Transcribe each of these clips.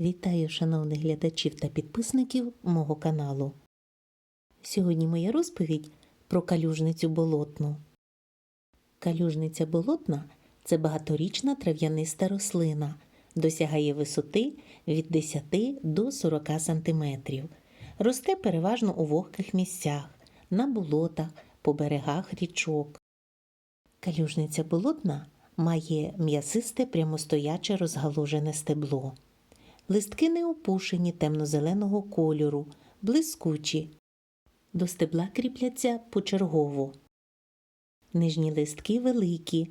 Вітаю шановних глядачів та підписників мого каналу. Сьогодні моя розповідь про калюжницю болотну. Калюжниця болотна це багаторічна трав'яниста рослина, досягає висоти від 10 до 40 см. Росте переважно у вогких місцях, на болотах, по берегах річок. Калюжниця болотна має м'ясисте прямостояче розгалужене стебло. Листки не опушені темно-зеленого кольору, блискучі. До стебла кріпляться почергово. Нижні листки великі,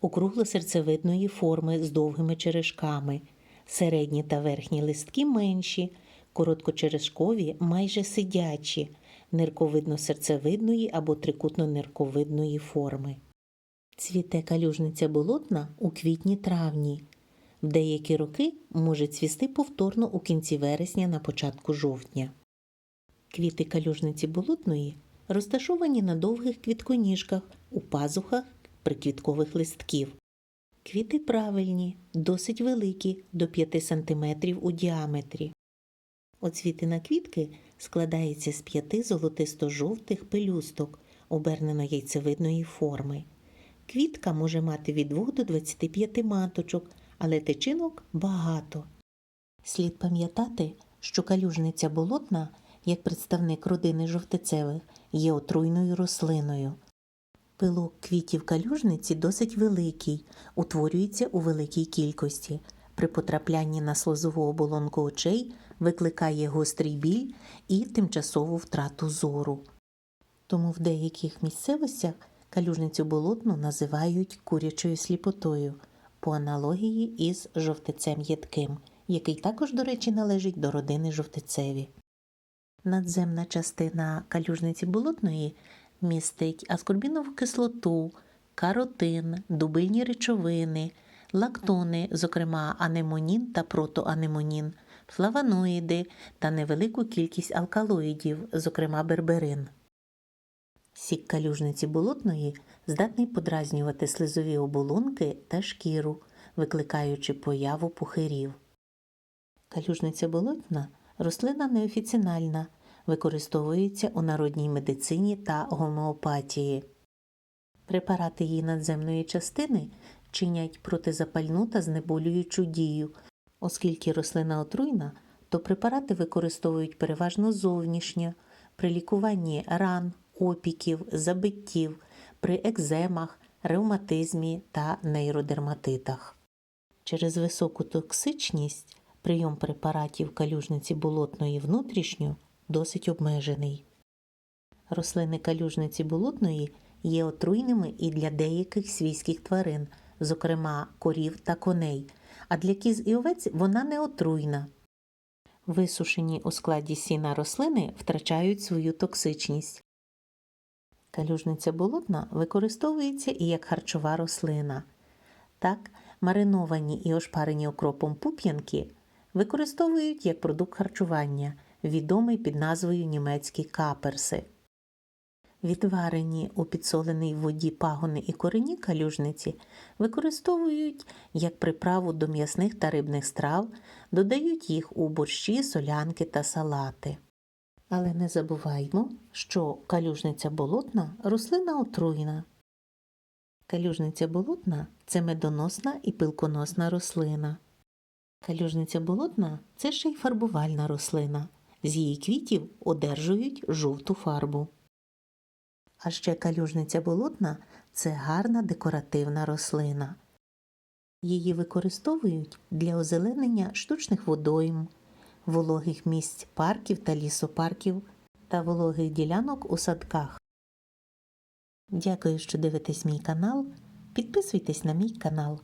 округло-серцевидної форми з довгими черешками. Середні та верхні листки менші, короткочерешкові, майже сидячі, нирковидно-серцевидної або трикутно-нирковидної форми. Цвіте калюжниця болотна у квітні-травні. В деякі роки може цвісти повторно у кінці вересня на початку жовтня. Квіти калюжниці болотної розташовані на довгих квітконіжках у пазухах приквіткових листків. Квіти правильні, досить великі, до 5 см у діаметрі. Оцвітина квітки складається з п'яти золотисто-жовтих пелюсток обернено-яйцевидної форми. Квітка може мати від 2 до 25 маточок, але тичинок багато. Слід пам'ятати, що калюжниця болотна, як представник родини жовтицевих, є отруйною рослиною. Пилок квітів калюжниці досить великий, утворюється у великій кількості. При потраплянні на слозову оболонку очей викликає гострий біль і тимчасову втрату зору. Тому в деяких місцевостях калюжницю болотну називають курячою сліпотою по аналогії із жовтицем єдким, який також, до речі, належить до родини жовтицеві. Надземна частина калюжниці болотної містить аскорбінову кислоту, каротин, дубильні речовини, лактони, зокрема анемонін та протоанемонін, флавоноїди та невелику кількість алкалоїдів, зокрема берберин. Сік калюжниці болотної здатний подразнювати слизові оболонки та шкіру, викликаючи появу пухирів. Калюжниця болотна рослина неофіцинальна, використовується у народній медицині та гомеопатії. Препарати її надземної частини чинять протизапальну та знеболюючу дію, оскільки рослина отруйна, то препарати використовують переважно зовнішньо при лікуванні ран, опіків, забиттів, при екземах, ревматизмі та нейродерматитах. Через високу токсичність прийом препаратів калюжниці болотної внутрішньо досить обмежений. Рослини калюжниці болотної є отруйними і для деяких свійських тварин, зокрема корів та коней, а для кіз і овець вона не отруйна. Висушені у складі сіна рослини втрачають свою токсичність. Калюжниця болотна використовується і як харчова рослина. Так, мариновані і ошпарені окропом пуп'янки використовують як продукт харчування, відомий під назвою німецькі каперси. Відварені у підсоленій воді пагони і корені калюжниці використовують як приправу до м'ясних та рибних страв, додають їх у борщі, солянки та салати. Але не забуваймо, що калюжниця болотна рослина отруйна. Калюжниця болотна це медоносна і пилконосна рослина. Калюжниця болотна це ще й фарбувальна рослина. З її квітів одержують жовту фарбу. А ще калюжниця болотна це гарна декоративна рослина. Її використовують для озеленення штучних водойм, вологих місць парків та лісопарків та вологих ділянок у садках. Дякую, що дивитесь мій канал. Підписуйтесь на мій канал.